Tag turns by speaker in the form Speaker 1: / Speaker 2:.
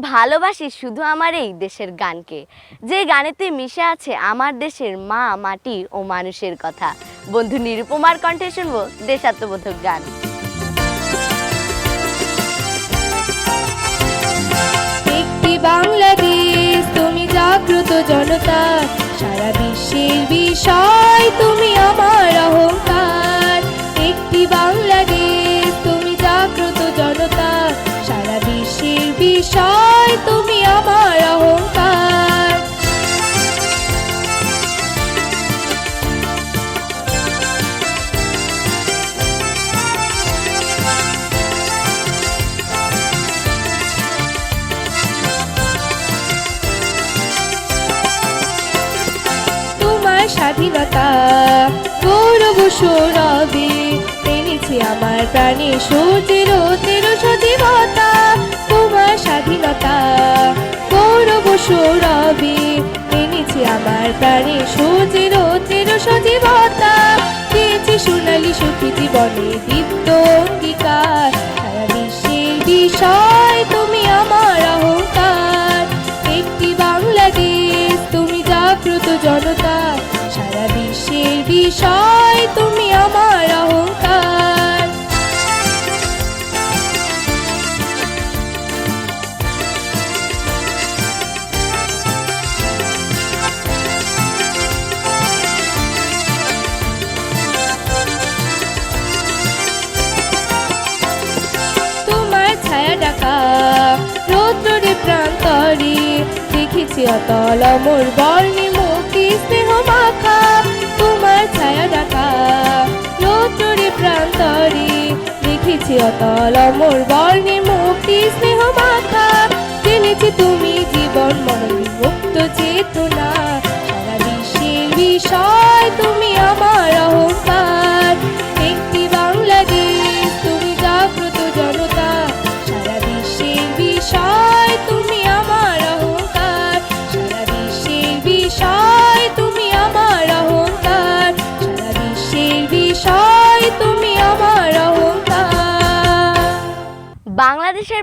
Speaker 1: ভালোবাসি শুধু আমার এই দেশের গানকে। যে গানেতে মিশে আছে আমার দেশের মা, মাটি ও মানুষের কথা। বন্ধু নিরুপমার কণ্ঠে শুনব দেশাত্মবোধক গান।
Speaker 2: একটি বাংলাদেশ, তুমি জাগ্রত জনতা। সারা বিশ্বের বিষয় বিষয় তুমি আমার অহংকার। তোমার স্বাধীনতা গৌরব এনেছে আমার প্রাণে সূর্যের তেরো সজীবতা স্বাধীনতা গৌরব সৌরভে এনেছে আমার প্রাণে সূর্যের তেরো সজীবতা। পেয়েছি সোনালি সুখী জীবনে দীপ্ত অঙ্গীকার। সারা বিশ্বের বিষয় তুমি আমার অহংকার। একটি বাংলাদেশ, তুমি জাগ্রত জনতা। সারা বিশ্বের বিষয় অমর বর্ণে মুক্তি স্নেহ মাখা, তোমার ছায়া ডাকা প্রান্তরে দেখেছি অতল মোর বর্ণি মুক্তি স্নেহ মাখা। জেনেছি তুমি জীবন মন মুক্ত চেতনা। সারা বিশ্বের বিষয়
Speaker 1: বাংলাদেশের